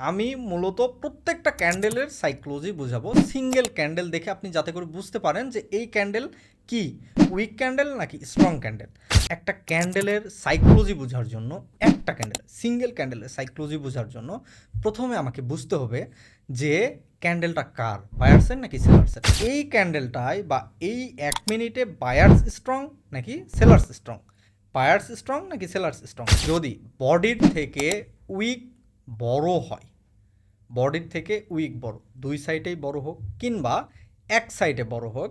আমি মূলত প্রত্যেকটা ক্যান্ডেলের সাইক্লোজি বোঝাবো। সিঙ্গেল ক্যান্ডেল দেখে আপনি যাতে করে বুঝতে পারেন যে এই ক্যান্ডেল কি? উইক ক্যান্ডেল নাকি স্ট্রং ক্যান্ডেল? একটা ক্যান্ডেলের সাইক্লোজি বোঝার জন্য, একটা ক্যান্ডেল, সিঙ্গেল ক্যান্ডেলের সাইক্লোজি বোঝার জন্য প্রথমে আমাকে বুঝতে হবে যে ক্যান্ডেলটা কার? বায়ার্সের নাকি সেলার্সের? এই ক্যান্ডেলটায় বা এই এক মিনিটে বায়ার্স স্ট্রং নাকি সেলার্স স্ট্রং? বায়ার্স স্ট্রং নাকি সেলার্স স্ট্রং? যদি বডির থেকে উইক বড় হয় বডির থেকে উইক বড়। দুই সাইডেই বড় হোক কিংবা এক সাইডে বড় হোক,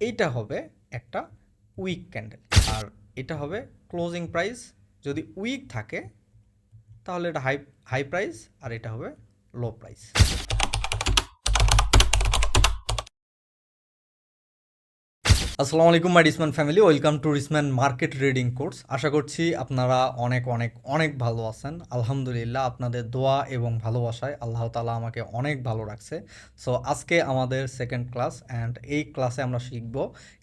এইটা হবে একটা উইক ক্যান্ডেল আর এটা হবে ক্লোজিং প্রাইস যদি উইক থাকে, তাহলে এটা হাই হাই প্রাইস আর এটা হবে লো প্রাইস আসসালামু আলাইকুম my Risman family welcome to Risman market reading course আশা করছি আপনারা অনেক অনেক অনেক ভালো আছেন। আলহামদুলিল্লাহ, আপনাদের দোয়া এবং ভালোবাসায় আল্লাহ তালা আমাকে অনেক ভালো রাখছে। সো আজকে আমাদের সেকেন্ড ক্লাস অ্যান্ড এই ক্লাসে আমরা শিখব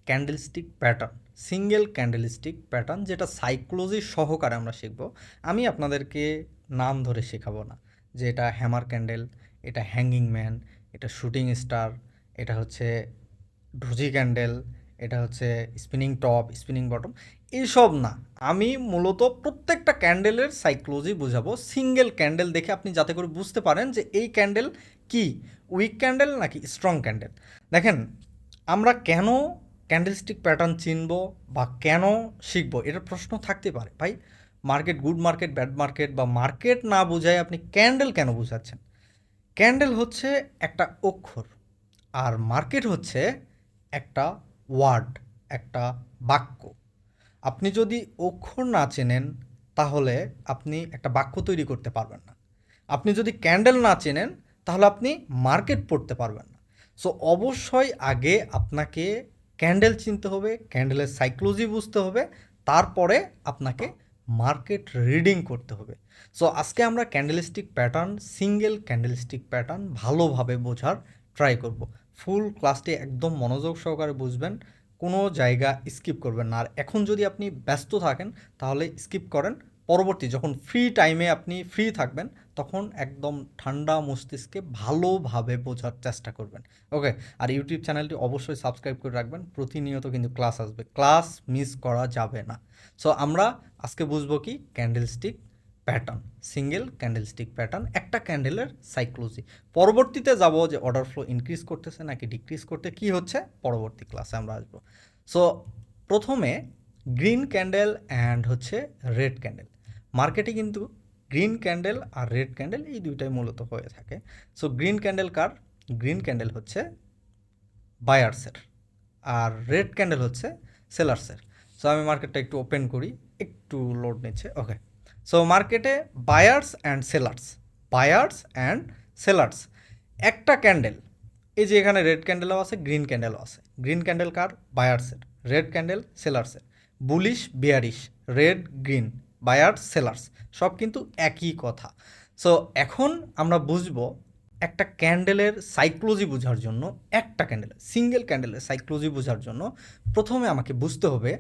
candlestick pattern single candlestick pattern যেটা সাইক্লোজি সহকারে আমরা শিখব। আমি আপনাদেরকে নাম ধরে শেখাবো না, যে এটা হ্যামার ক্যান্ডেল এটা হ্যাঙ্গিং ম্যান এটা শুটিং স্টার এটা হচ্ছে ডোজি ক্যান্ডেল এটা হচ্ছে স্পিনিং টপ স্পিনিং বটম এইসব না। আমি মূলত প্রত্যেকটা ক্যান্ডেলের সাইক্লোজি বোঝাবো। সিঙ্গেল ক্যান্ডেল দেখে আপনি যাতে করে বুঝতে পারেন যে এই ক্যান্ডেল কি? উইক ক্যান্ডেল নাকি স্ট্রং ক্যান্ডেল দেখেন, আমরা কেন ক্যান্ডেলস্টিক প্যাটার্ন চিনব বা কেন শিখব? এটার প্রশ্ন থাকতে পারে। ভাই market good market bad market বা মার্কেট না বোঝায় আপনি ক্যান্ডেল কেন বোঝাচ্ছেন? ক্যান্ডেল হচ্ছে একটা অক্ষর আর মার্কেট হচ্ছে একটা ওয়ার্ড, একটা বাক্য। আপনি যদি অক্ষর না চেনেন, তাহলে আপনি একটা বাক্য তৈরি করতে পারবেন না। আপনি যদি ক্যান্ডেল না চেনেন, তাহলে আপনি মার্কেট পড়তে পারবেন না। সো, অবশ্যই আগে আপনাকে ক্যান্ডেল চিনতে হবে, ক্যান্ডেলের সাইক্লোজি বুঝতে হবে, তারপরে আপনাকে মার্কেট রিডিং করতে হবে। সো, আজকে আমরা candlestick pattern, single candlestick pattern ভালোভাবে বোঝার ট্রাই করব। ফুল ক্লাসটি একদম মনোযোগ সহকারে বুঝবেন, কোনো জায়গা স্কিপ করবেন না। আর এখন যদি আপনি ব্যস্ত থাকেন, তাহলে স্কিপ করেন। পরবর্তী যখন ফ্রি টাইমে আপনি ফ্রি থাকবেন, তখন একদম ঠান্ডা মস্তিষ্কে ভালোভাবে বোঝার চেষ্টা করবেন। ওকে আর ইউটিউব চ্যানেলটি অবশ্যই সাবস্ক্রাইব করে রাখবেন। প্রতিনিয়ত কিন্তু ক্লাস আসবে। ক্লাস মিস করা যাবে না। সো আমরা আজকে বুঝব কি? Candlestick pattern single candlestick pattern একটা ক্যান্ডেলের সাইক্লোজি পরবর্তীতে যাব যে অর্ডার ফ্লো ইনক্রিজ করতেছে নাকি ডিক্রিজ করতে, কি হচ্ছে? পরবর্তী ক্লাসে আমরা আসব। সো প্রথমে গ্রিন ক্যান্ডেল অ্যান্ড হচ্ছে রেড ক্যান্ডেল মার্কেটে কিন্তু গ্রিন ক্যান্ডেল আর রেড ক্যান্ডেল এই দুইটাই মূলত হয়ে থাকে। সো গ্রিন ক্যান্ডেল কার? গ্রিন ক্যান্ডেল হচ্ছে বায়ার্সের আর রেড ক্যান্ডেল হচ্ছে সেলার্সের সো আমি মার্কেটটা একটু ওপেন করি, একটু লোড নিচ্ছে। ওকে সো মার্কেটে buyers and sellers buyers and sellers একটা ক্যান্ডেল এই যে এখানে রেড ক্যান্ডেলও আছে গ্রিন ক্যান্ডেলও আছে। গ্রিন ক্যান্ডেল কার? বায়ার্সের red candle সেলার্সের bullish bearish red green buyers sellers সব কিন্তু একই কথা। সো এখন আমরা বুঝব একটা ক্যান্ডেলের সাইক্লোজি বোঝার জন্য, একটা ক্যান্ডেলের সিঙ্গেল ক্যান্ডেলের সাইক্লোজি বোঝার জন্য প্রথমে আমাকে বুঝতে হবে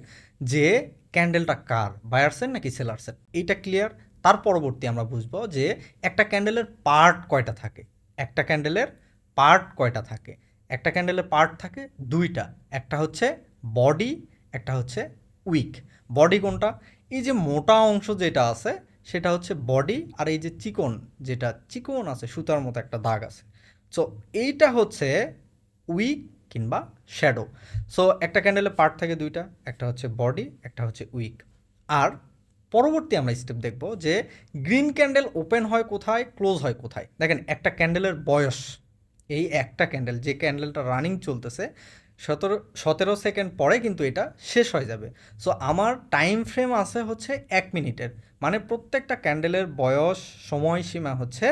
যে ক্যান্ডেলটা কার, বায়ার্সের নাকি সেলার্সের? এইটা ক্লিয়ার তার পরবর্তী আমরা বুঝব যে একটা ক্যান্ডেলের পার্ট কয়টা থাকে? একটা ক্যান্ডেলের পার্ট কয়টা থাকে? একটা ক্যান্ডেলের পার্ট থাকে দুইটা, একটা হচ্ছে বডি একটা হচ্ছে উইক বডি কোনটা? এই যে মোটা অংশ যেটা আছে সেটা হচ্ছে বডি আর এই যে চিকন যেটা, চিকন আছে, সুতার মতো একটা দাগ আছে। সো এইটা হচ্ছে উইক কিংবা শ্যাডো। সো একটা ক্যান্ডেলের পার্ট থাকে দুইটা, একটা হচ্ছে বডি, একটা হচ্ছে উইক। আর পরবর্তী আমরা স্টেপ দেখব যে গ্রিন ক্যান্ডেল ওপেন হয় কোথায় ক্লোজ হয় কোথায়। দেখেন, একটা ক্যান্ডেলের বয়স, এই একটা ক্যান্ডেল যে ক্যান্ডেলটা রানিং চলতেছে, সতেরো সতেরো সেকেন্ড পরে কিন্তু এটা শেষ হয়ে যাবে। সো আমার টাইম ফ্রেম আছে হচ্ছে এক মিনিটের। মানে প্রত্যেকটা ক্যান্ডেলের বয়স, সময়সীমা হচ্ছে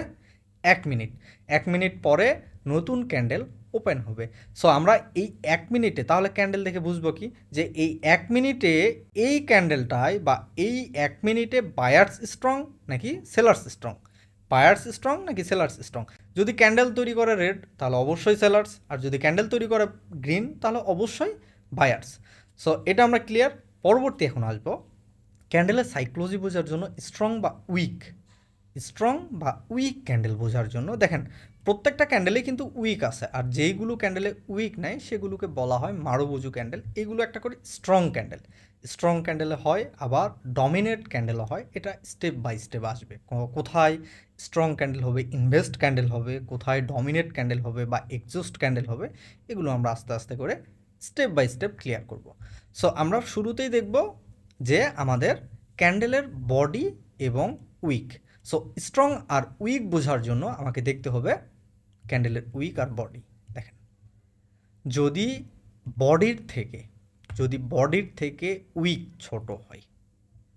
এক মিনিট। এক মিনিট পরে নতুন ক্যান্ডেল ওপেন হবে। সো আমরা এই এক মিনিটে, তাহলে ক্যান্ডেল দেখে বুঝব কি? যে এই এক মিনিটে এই ক্যান্ডেলটায় বা এই এক মিনিটে বায়ার্স স্ট্রং নাকি সেলার্স স্ট্রং বায়ার্স স্ট্রং নাকি সেলার্স স্ট্রং যদি ক্যান্ডেল তৈরি করে রেড তাহলে অবশ্যই সেলার্স আর যদি ক্যান্ডেল তৈরি করে গ্রিন তাহলে অবশ্যই বায়ার্স সো এটা আমরা ক্লিয়ার পরবর্তী এখন আসব। ক্যান্ডেলের সাইক্লোজি বোঝার জন্য স্ট্রং বা উইক। স্ট্রং বা উইক ক্যান্ডেল বোঝার জন্য, দেখেন, প্রত্যেকটা ক্যান্ডেলে কিন্তু উইক আছে, আর যেইগুলো ক্যান্ডেলে উইক নাই, সেগুলোকে বলা হয় মারুবুজু ক্যান্ডেল। এগুলো একটা করে স্ট্রং ক্যান্ডেল। স্ট্রং ক্যান্ডেলে হয়, আবার ডমিনেট ক্যান্ডেলও হয়, এটা স্টেপ বাই স্টেপ আসবে। কোথায় স্ট্রং ক্যান্ডেল হবে, ইনভেস্ট ক্যান্ডেল হবে, কোথায় ডমিনেট ক্যান্ডেল হবে বা এক্সস্ট ক্যান্ডেল হবে, এগুলো আমরা আস্তে আস্তে করে স্টেপ বাই স্টেপ ক্লিয়ার করব। সো আমরা শুরুতেই দেখব যে আমাদের ক্যান্ডেলের বডি এবং উইক। সো স্ট্রং আর উইক বোঝার জন্য আমাকে দেখতে হবে ক্যান্ডেলের উইক আর বডি। দেখেন, যদি বডির থেকে, যদি বডির থেকে উইক ছোট হয়,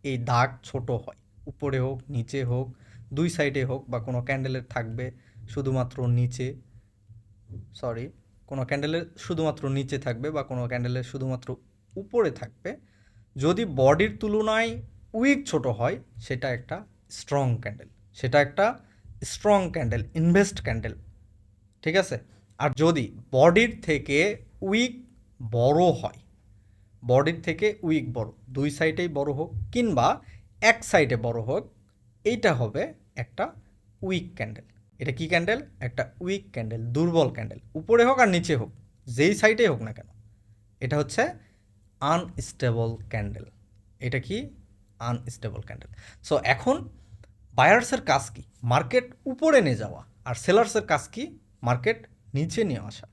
এই দাগ ছোট হয়, উপরে হোক, নিচে হোক, দুই সাইডে হোক বা কোনো ক্যান্ডেলের থাকবে শুধুমাত্র নিচে সরি কোনো ক্যান্ডেলের শুধুমাত্র নিচে থাকবে বা কোনো ক্যান্ডেলের শুধুমাত্র উপরে থাকবে যদি বডির তুলনায় উইক ছোট হয়, সেটা একটা স্ট্রং ক্যান্ডেল। সেটা একটা স্ট্রং ক্যান্ডেল, ইনভেস্ট ক্যান্ডেল। ঠিক আছে? আর যদি বডির থেকে উইক বড় হয়, বডির থেকে উইক বড়, দুই সাইডেই বড় হোক কিংবা এক সাইডে বড় হোক, এইটা হবে একটা উইক ক্যান্ডেল। এটা কি ক্যান্ডেল? একটা উইক ক্যান্ডেল, দুর্বল ক্যান্ডেল। উপরে হোক আর নিচে হোক, যেই সাইডেই হোক না কেন, এটা হচ্ছে আনস্টেবল ক্যান্ডেল এটা কি? আনস্টেবল ক্যান্ডেল সো এখন বায়ার্সের কাজ কি? মার্কেট উপরে নিয়ে যাওয়া আর সেলার্সের কাজ কি? মার্কেট নিচে নিয়ে আসা।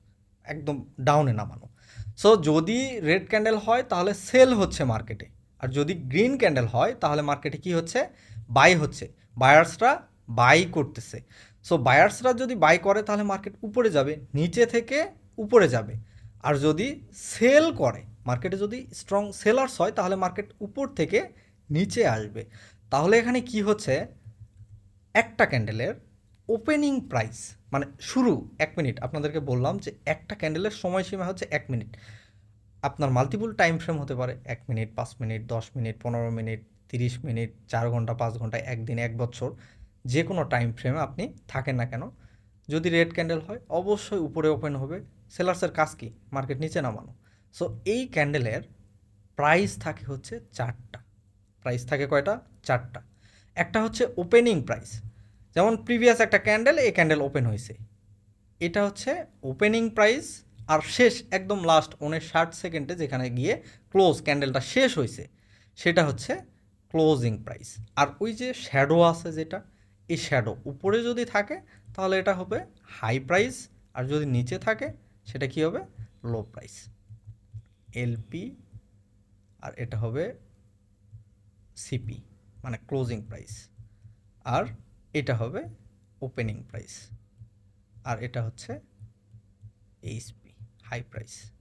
একদম ডাউনে নামানো। সো যদি রেড ক্যান্ডেল হয়, তাহলে সেল হচ্ছে মার্কেটে আর যদি গ্রিন ক্যান্ডেল হয়, তাহলে মার্কেটে কি হচ্ছে? বাই হচ্ছে। বায়ার্সরা বাই করতেছে। সো বায়ার্সরা যদি বাই করে, তাহলে মার্কেট উপরে যাবে। নিচে থেকে উপরে যাবে। আর যদি সেল করে মার্কেটে যদি স্ট্রং সেলার্স হয়, তাহলে মার্কেট উপর থেকে নিচে আসবে। তাহলে এখানে কি হচ্ছে? একটা ক্যান্ডেলের ওপেনিং প্রাইস মানে শুরু, এক মিনিট আপনাদেরকে বললাম যে একটা ক্যান্ডেলের সময়সীমা হচ্ছে এক মিনিট আপনার মাল্টিপুল টাইম ফ্রেম হতে পারে, এক মিনিট পাঁচ মিনিট দশ মিনিট পনেরো মিনিট তিরিশ মিনিট চার ঘণ্টা, পাঁচ ঘণ্টা, একদিন, এক বছর, যে কোনো টাইম ফ্রেমে আপনি থাকেন না কেন। যদি রেড ক্যান্ডেল হয়, অবশ্যই উপরে ওপেন হবে। সেলার্সের কাজ কি? মার্কেট নিচে নামানো। সো এই ক্যান্ডেলের প্রাইস থাকে হচ্ছে চারটা। প্রাইস থাকে কয়টা? চারটা। একটা হচ্ছে ওপেনিং প্রাইস যেমন প্রিভিয়াস একটা ক্যান্ডেল এই ক্যান্ডেল ওপেন হয়েছে এটা হচ্ছে ওপেনিং প্রাইস আর শেষ, একদম লাস্ট উনিশ ষাট সেকেন্ডে যেখানে গিয়ে ক্লোজ ক্যান্ডেলটা শেষ হয়েছে সেটা হচ্ছে ক্লোজিং প্রাইস আর ওই যে শ্যাডো আছে যেটা, এই শ্যাডো উপরে যদি থাকে, তাহলে এটা হবে হাই প্রাইস আর যদি নিচে থাকে, সেটা কি হবে? লো প্রাইস এলপি আর এটা হবে সিপি মানে ক্লোজিং প্রাইস আর এটা হবে ওপেনিং প্রাইস আর এটা হচ্ছে এইচপি হাই প্রাইস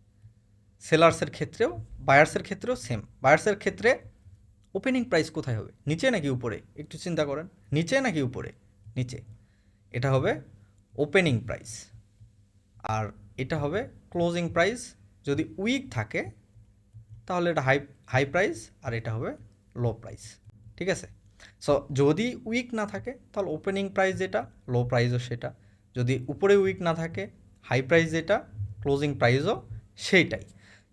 সেলার্সের ক্ষেত্রেও বায়ার্সের ক্ষেত্রেও সেম বায়ার্সের ক্ষেত্রে ওপেনিং প্রাইস কোথায় হবে? নিচে নাকি উপরে? একটু চিন্তা করেন। নিচে নাকি উপরে? নিচে। এটা হবে ওপেনিং প্রাইস আর এটা হবে ক্লোজিং প্রাইস যদি উইক থাকে, তাহলে এটা হাই হাই প্রাইস আর এটা হবে লো প্রাইস ঠিক আছে? সো যদি উইক না থাকে, তাহলে ওপেনিং প্রাইস যেটা লো প্রাইসও সেটা। যদি উপরে উইক না থাকে হাই প্রাইস যেটা ক্লোজিং প্রাইসও সেইটাই।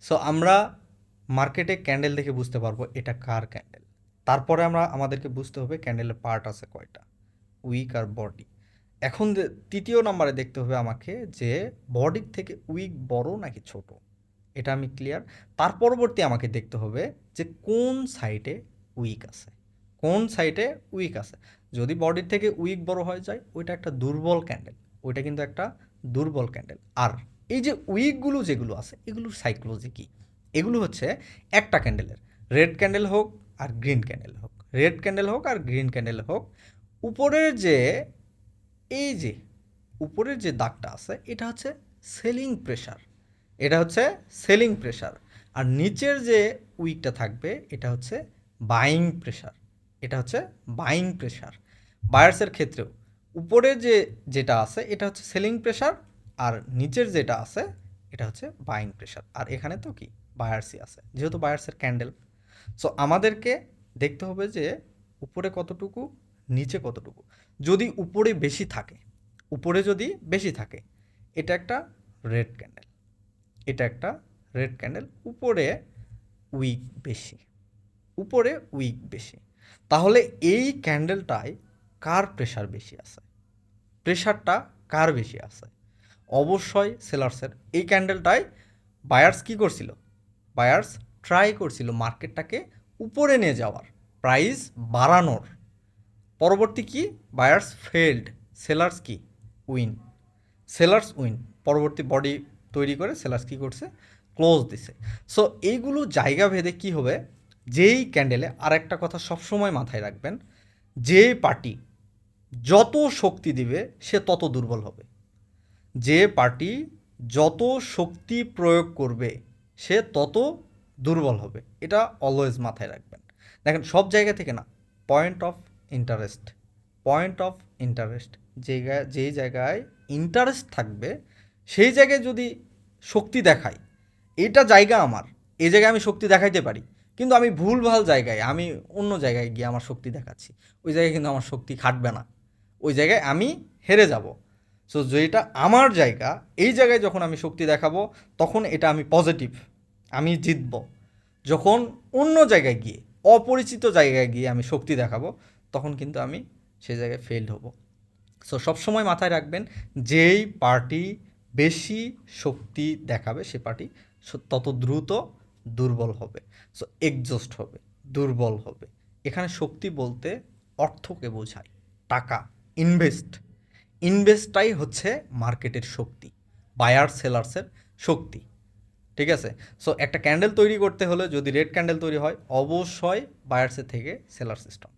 সো আমরা মার্কেটে ক্যান্ডেল দেখে বুঝতে পারব এটা কার ক্যান্ডেল তারপরে আমরা আমাদেরকে বুঝতে হবে ক্যান্ডেলের পার্ট আছে কয়টা উইক আর বডি এখন তৃতীয় নম্বরে দেখতে হবে আমাকে যে বডির থেকে উইক বড় নাকি ছোট। এটা আমি ক্লিয়ার তার পরবর্তী আমাকে দেখতে হবে যে কোন সাইডে উইক আছে। কোন সাইডে উইক আছে? যদি বডির থেকে উইক বড় হয়ে যায়, ওইটা একটা দুর্বল ক্যান্ডেল ওইটা কিন্তু একটা দুর্বল ক্যান্ডেল আর এই যে উইকগুলো যেগুলো আছে, এগুলোর সাইকোলজি কী? এগুলো হচ্ছে একটা ক্যান্ডেলের রেড ক্যান্ডেল হোক আর গ্রিন ক্যান্ডেল হোক। রেড ক্যান্ডেল হোক আর গ্রিন ক্যান্ডেল হোক, উপরের যে, এই যে, উপরের যে দাগটা আছে, এটা হচ্ছে সেলিং প্রেশার এটা হচ্ছে সেলিং প্রেশার আর নিচের যে উইকটা থাকবে, এটা হচ্ছে বাইং প্রেশার এটা হচ্ছে বাইং প্রেশার বায়ার্সের ক্ষেত্রেও উপরে যে যেটা আছে, এটা হচ্ছে সেলিং প্রেশার আর নিচের যেটা আছে, এটা হচ্ছে বাইং প্রেশার আর এখানে তো কি? বায়ার্সই আছে, যেহেতু বায়ার্সের ক্যান্ডেল সো আমাদেরকে দেখতে হবে যে উপরে কতটুকু, নিচে কতটুকু। যদি উপরে বেশি থাকে, উপরে যদি বেশি থাকে, এটা একটা রেড ক্যান্ডেল এটা একটা রেড ক্যান্ডেল উপরে উইক বেশি, উপরে উইক বেশি। তাহলে এই ক্যান্ডেলটায় কার প্রেশার বেশি আছে? প্রেশারটা কার বেশি আছে? অবশ্যই সেলার্সের এই ক্যান্ডেলটায় বায়ার্স কি করছিল? বায়ার্স ট্রাই করছিল মার্কেটটাকে উপরে নিয়ে যাওয়ার প্রাইস বাড়ানোর। পরবর্তী কি? বায়ার্স ফেল্ড সেলার্স কি? উইন সেলার্স উইন পরবর্তী বডি তৈরি করে সেলার্স কি করছে? ক্লোজ দিছে। সো এইগুলো জায়গা ভেদে কী হবে? যেই ক্যান্ডেলে আর একটা কথা সবসময় মাথায় রাখবেন, যে পার্টি যত শক্তি দিবে, সে তত দুর্বল হবে। যে পার্টি যত শক্তি প্রয়োগ করবে, সে তত দুর্বল হবে। এটা অলওয়েজ মাথায় রাখবেন। দেখেন, সব জায়গা থেকে না point of interest point of interest জায়গায় যেই জায়গায় ইন্টারেস্ট থাকবে সেই জায়গায় যদি শক্তি দেখায় এটা জায়গা আমার এই জায়গায় আমি শক্তি দেখাইতে পারি। কিন্তু আমি ভুলভাল জায়গায়, আমি অন্য জায়গায় গিয়ে আমার শক্তি দেখাচ্ছি। ওই জায়গায় কিন্তু আমার শক্তি খাটবে না। ওই জায়গায় আমি হেরে যাব। সো যেটা আমার জায়গা, এই জায়গায় যখন আমি শক্তি দেখাবো, তখন এটা আমি পজিটিভ আমি জিতব। যখন অন্য জায়গায় গিয়ে, অপরিচিত জায়গায় গিয়ে আমি শক্তি দেখাবো, তখন কিন্তু আমি সেই জায়গায় ফেল হব। সো সবসময় মাথায় রাখবেন, যেই পার্টি বেশি শক্তি দেখাবে সে পার্টি তত দ্রুত দুর্বল হবে, সো এক্সস্ট হবে, দুর্বল হবে। এখানে শক্তি বলতে অর্থকে বোঝায়, টাকা ইনভেস্ট ইনভেস্টটাই হচ্ছে মার্কেটের শক্তি বায়ার সেলার্সের শক্তি, ঠিক আছে? সো একটা ক্যান্ডেল তৈরি করতে হলে যদি রেড ক্যান্ডেল তৈরি হয়, অবশ্যই বায়ার্সের থেকে সেলার সিস্টেম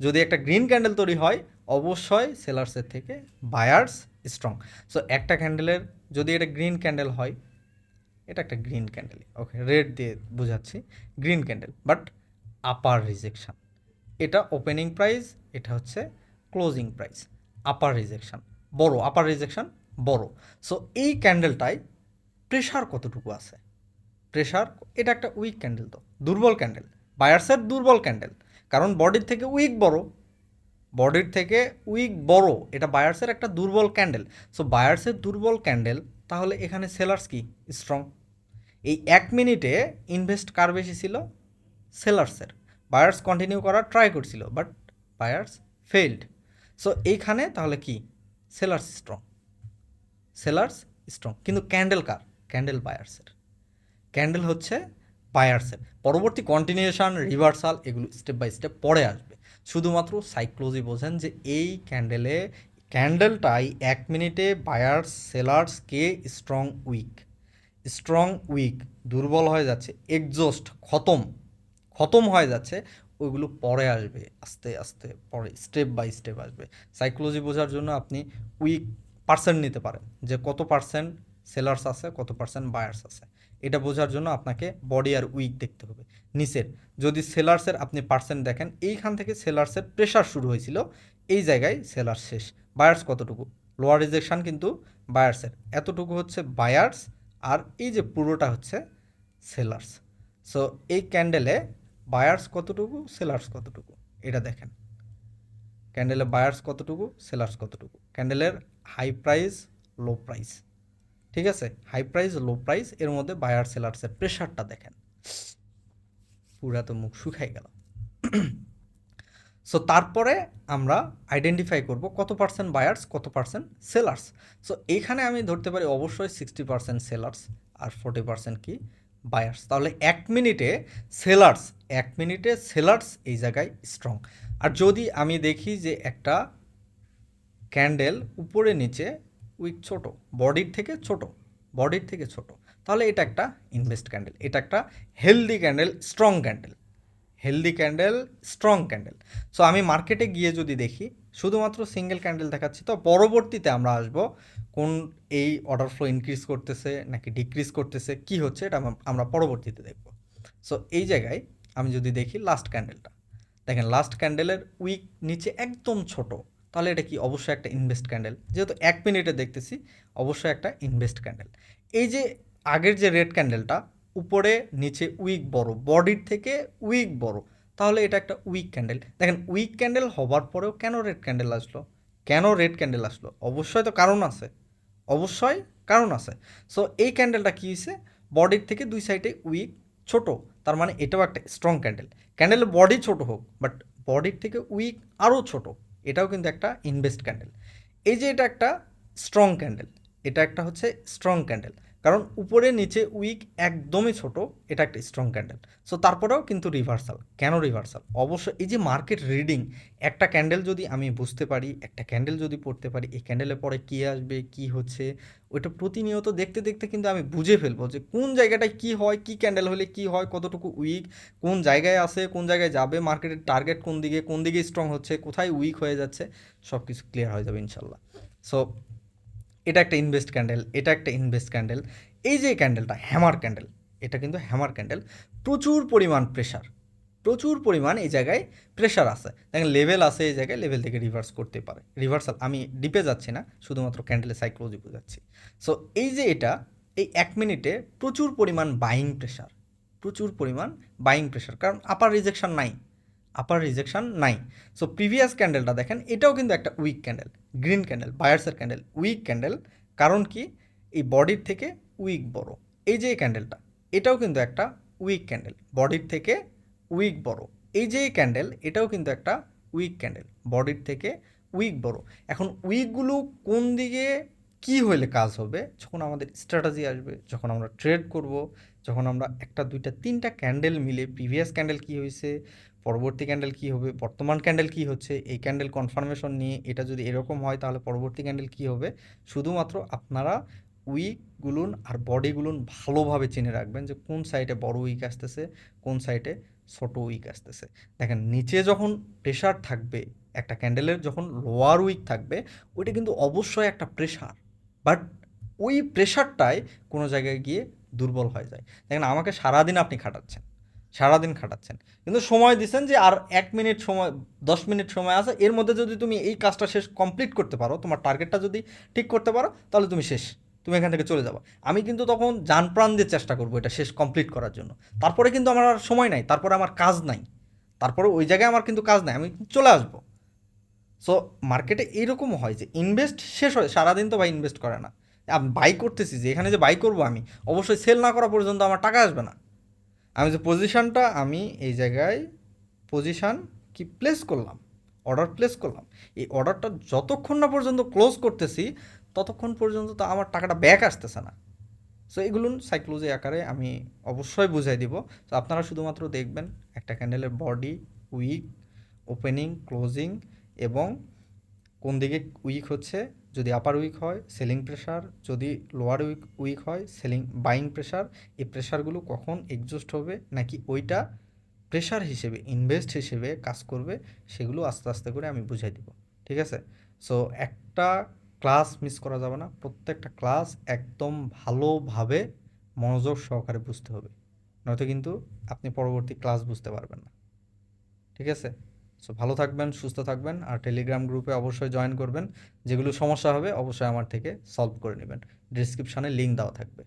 যদি একটা গ্রিন ক্যান্ডেল তৈরি হয়, অবশ্যই সেলার্সের থেকে বায়ার্স স্ট্রং সো একটা ক্যান্ডেলের যদি এটা গ্রিন ক্যান্ডেল হয়, এটা একটা গ্রিন ক্যান্ডেল ওকে রেড দিয়ে বোঝাচ্ছি green candle but upper rejection এটা ওপেনিং প্রাইস এটা হচ্ছে ক্লোজিং প্রাইস আপার রিজেকশান বড় আপার রিজেকশান বড়। সো এই ক্যান্ডেলটায় প্রেশার কতটুকু আছে? প্রেশার এটা একটা উইক ক্যান্ডেল তো, দুর্বল ক্যান্ডেল বায়ার্সের দুর্বল ক্যান্ডেল কারণ বডির থেকে উইক বড়। বডির থেকে উইক বড়, এটা বায়ার্সের একটা দুর্বল ক্যান্ডেল। সো বায়ার্সের দুর্বল ক্যান্ডেল, তাহলে এখানে সেলার্স কি? স্ট্রং এই এক মিনিটে ইনভেস্ট কার বেশি ছিল? সেলার্সের। বায়ার্স কন্টিনিউ করার ট্রাই করছিল বাট বায়ার্স ফেইল্ড সো এইখানে তাহলে কি? সেলার্স স্ট্রং সেলার্স স্ট্রং কিন্তু ক্যান্ডেল কার? ক্যান্ডেল বায়ার্সের। ক্যান্ডেল হচ্ছে বায়ার্সের। পরবর্তী কন্টিনিউশন রিভার্সাল এগুলো স্টেপ বাই স্টেপ পরে আসবে। শুধুমাত্র সাইক্লোজি বোঝেন যে এই ক্যান্ডেলে, ক্যান্ডেলটাই এক মিনিটে বায়ার্স সেলার্স কে স্ট্রং উইক স্ট্রং উইক, দুর্বল হয়ে যাচ্ছে, এক্সস্ট, খতম খতম হয়ে যাচ্ছে, ওইগুলো পরে আসবে, আস্তে আস্তে, পরে, স্টেপ বাই স্টেপ আসবে। সাইকোলজি বোঝার জন্য আপনি উইক পার্সেন্ট নিতে পারেন, যে কত পার্সেন্ট সেলার্স আছে, কত পার্সেন্ট বায়ার্স আছে। এটা বোঝার জন্য আপনাকে বডি আর উইক দেখতে হবে। নিচের, যদি সেলার্সের আপনি পার্সেন্ট দেখেন, এইখান থেকে সেলার্সের প্রেশার শুরু হয়েছিল, এই জায়গায় সেলার শেষ। বায়ার্স কতটুকু? লোয়ার রিজেকশন কিন্তু বায়ার্সের এতটুকু হচ্ছে বায়ার্স আর এই যে পুরোটা হচ্ছে সেলার্স সো এই ক্যান্ডেলে বায়ার্স কতটুকু? সেলার্স কতটুকু? এটা দেখেন। ক্যান্ডেলে বায়ার্স কতটুকু? সেলার্স কতটুকু? ক্যান্ডেলের হাই প্রাইস লো প্রাইস ঠিক আছে? হাই প্রাইস লো প্রাইস এর মধ্যে বায়ার সেলার্সের প্রেশারটা দেখেন। পুরা তো মুখ শুকাই গেল। সো তারপরে আমরা আইডেন্টিফাই করব কত পার্সেন্ট বায়ার্স কত পার্সেন্ট সেলার্স সো এইখানে আমি ধরতে পারি অবশ্যই সিক্সটি পার্সেন্ট সেলার্স আর ফোর্টি পার্সেন্ট কি? বায়ার্স তাহলে এক মিনিটে সেলার্স এক মিনিটে সেলার্স এই জায়গায় স্ট্রং আর যদি আমি দেখি যে একটা ক্যান্ডেল উপরে নিচে উইক ছোট, বডির থেকে ছোট, বডির থেকে ছোট। তাহলে এটা একটা ইনভেস্ট ক্যান্ডেল এটা একটা healthy candle strong candle healthy candle strong candle so আমি মার্কেটে গিয়ে যদি দেখি, শুধুমাত্র সিঙ্গেল ক্যান্ডেল দেখাচ্ছি, তো পরবর্তীতে আমরা আসব কোন এই অর্ডার ফ্লো ইনক্রিজ করতেছে নাকি ডিক্রিজ করতেছে, কি হচ্ছে এটা আমরা পরবর্তীতে দেখব। সো এই জায়গায় আমি যদি দেখি লাস্ট ক্যান্ডেলটা দেখেন লাস্ট ক্যান্ডেলের উইক নিচে একদম ছোট। তাহলে এটা কি? অবশ্যই একটা ইনভেস্ট ক্যান্ডেল যেহেতু এক মিনিটে দেখতেছি, অবশ্যই একটা ইনভেস্ট ক্যান্ডেল এই যে আগের যে রেড ক্যান্ডেলটা উপরে, নিচে উইক বড় বডির থেকে উইক বড়, তাহলে এটা একটা উইক ক্যান্ডেল দেখেন উইক ক্যান্ডেল হবার পরেও কেন রেড ক্যান্ডেল আসলো? কেন রেড ক্যান্ডেল আসলো? অবশ্যই তো কারণ আছে। অবশ্যই কারণ আছে। সো এই ক্যান্ডেলটা কী হয়েছে বডির থেকে দুই সাইডে উইক ছোট। তার মানে এটাও একটা স্ট্রং ক্যান্ডেল ক্যান্ডেলের বডি ছোট হোক বাট বডির থেকে উইক আরও ছোট। এটাও কিন্তু একটা ইনভেস্ট ক্যান্ডেল এই যে এটা একটা স্ট্রং ক্যান্ডেল এটা একটা হচ্ছে স্ট্রং ক্যান্ডেল কারণ উপরে নিচে উইক একদমই ছোট, এটা একটা স্ট্রং ক্যান্ডেল সো তারপরেও কিন্তু রিভার্সাল কেন রিভার্সাল অবশ্য এই যে মার্কেট রিডিং একটা ক্যান্ডেল যদি আমি বুঝতে পারি, একটা ক্যান্ডেল যদি পড়তে পারি, এই ক্যান্ডেলের পরে কী আসবে, কি হচ্ছে, ওইটা প্রতিনিয়ত দেখতে দেখতে কিন্তু আমি বুঝে ফেলব যে কোন জায়গাটায় কি হয়, কি ক্যান্ডেল হলে কি হয়, কতটুকু উইক কোন জায়গায় আসে কোন জায়গায় যাবে মার্কেটের টার্গেট কোন দিকে কোন দিকে স্ট্রং হচ্ছে, কোথায় উইক হয়ে যাচ্ছে সব কিছু ক্লিয়ার হয়ে যাবে ইনশাল্লাহ। সো এটা একটা ইনভেস্ট ক্যান্ডেল এটা একটা ইনভেস্ট ক্যান্ডেল এই যে ক্যান্ডেলটা হ্যামার ক্যান্ডেল এটা কিন্তু হ্যামার ক্যান্ডেল প্রচুর পরিমাণ প্রেশার প্রচুর পরিমাণ এই জায়গায় প্রেশার আছে। দেখেন লেভেল আছে এই জায়গায় লেভেল থেকে রিভার্স করতে পারে। রিভার্সাল আমি ডিপে যাচ্ছি না, শুধুমাত্র ক্যান্ডেলে সাইক্লোজি বোঝাচ্ছি। সো এই যে এটা, এই এক মিনিটে প্রচুর পরিমাণ বাইং প্রেশার প্রচুর পরিমাণ বাইং প্রেশার কারণ আপার রিজেকশন নাই। আপার রিজেকশন নাই। সো প্রিভিয়াস ক্যান্ডেলটা দেখেন, এটাও কিন্তু একটা উইক ক্যান্ডেল গ্রিন ক্যান্ডেল বায়ার্সের ক্যান্ডেল উইক ক্যান্ডেল কারণ কি? এই বডির থেকে উইক বড়। এই যে ক্যান্ডেলটা এটাও কিন্তু একটা উইক ক্যান্ডেল বডির থেকে উইক বড়। এই যে ক্যান্ডেল এটাও কিন্তু একটা উইক ক্যান্ডেল বডির থেকে উইক বড়। এখন উইকগুলো কোন দিকে কি হলে কাজ হবে? যখন আমাদের স্ট্র্যাটাজি আসবে, যখন আমরা ট্রেড করব, যখন আমরা একটা, দুইটা, তিনটা ক্যান্ডেল মিলে প্রিভিয়াস ক্যান্ডেল কি হয়েছে পরবর্তী ক্যান্ডেল কি হবে? বর্তমান ক্যান্ডেল কি হচ্ছে? এই ক্যান্ডেল কনফার্মেশন নিয়ে এটা যদি এরকম হয়, তাহলে পরবর্তী ক্যান্ডেল কি হবে? শুধুমাত্র আপনারা উইকগুলোন আর বডিগুলোন ভালোভাবে চিনে রাখবেন যে কোন সাইডে বড় উইক আসতেছে, কোন সাইডে ছোট উইক আসতেছে। দেখেন, নিচে যখন প্রেশার থাকবে, একটা ক্যান্ডেলের যখন লোয়ার উইক থাকবে, ওইটা কিন্তু অবশ্যই একটা প্রেশার বাট ওই প্রেশারটাই কোনো জায়গায় গিয়ে দুর্বল হয়ে যায়। দেখেন, আমাকে সারাদিন আপনি খাটাচ্ছেন। সারাদিন খাটাচ্ছেন। কিন্তু সময় দিচ্ছেন যে আর এক মিনিট সময়, দশ মিনিট সময় আছে, এর মধ্যে যদি তুমি এই কাজটা শেষ কমপ্লিট করতে পারো, তোমার টার্গেটটা যদি ঠিক করতে পারো, তাহলে তুমি শেষ। তুমি এখান থেকে চলে যাব। আমি কিন্তু তখন যান প্রাণ দিয়ে চেষ্টা করব এটা শেষ কমপ্লিট করার জন্য। তারপরে কিন্তু আমার আর সময় নাই, তারপরে আমার কাজ নাই। তারপরে ওই জায়গায় আমার কিন্তু কাজ নাই, আমি চলে আসব। সো মার্কেটে এইরকম হয় যে ইনভেস্ট শেষ হয়, সারাদিন তো ভাই ইনভেস্ট করে না। বাই করতেছি যে, এখানে যে বাই করব আমি, অবশ্যই সেল না করা পর্যন্ত আমার টাকা আসবে না। আমি যে পজিশানটা আমি এই জায়গায় পজিশান কি প্লেস করলাম অর্ডার প্লেস করলাম। এই অর্ডারটা যতক্ষণ না পর্যন্ত ক্লোজ করতেছি, ততক্ষণ পর্যন্ত তো আমার টাকাটা ব্যাক আসতেছে না। সো এগুলো সাইক্লোজি আকারে আমি অবশ্যই বুঝাই দিব। তো আপনারা শুধুমাত্র দেখবেন একটা ক্যান্ডেলের বডি উইক ওপেনিং ক্লোজিং এবং কোন দিকে উইক হচ্ছে যদি আপার উইক হয় সেলিং প্রেশার যদি লোয়ার উইক উইক হয় সেলিং বাইং প্রেশার এই প্রেশারগুলো কখন এক্সস্ট হবে, নাকি ওইটা প্রেশার হিসেবে ইনভেস্ট হিসেবে কাজ করবে, সেগুলো আস্তে আস্তে করে আমি বুঝাই দিব। ঠিক আছে? সো একটা ক্লাস মিস করা যাবে না, প্রত্যেকটা ক্লাস একদম ভালোভাবে মনোযোগ সহকারে বুঝতে হবে। নয়তো কিন্তু আপনি পরবর্তী ক্লাস বুঝতে পারবেন না। ঠিক আছে? সো ভালো থাকবেন, সুস্থ থাকবেন আর টেলিগ্রাম গ্রুপে অবশ্যই জয়েন করবেন। যেগুলো সমস্যা হবে, অবশ্যই আমার থেকে সলভ করে নেবেন। ডিসক্রিপশানে লিঙ্ক দেওয়া থাকবে।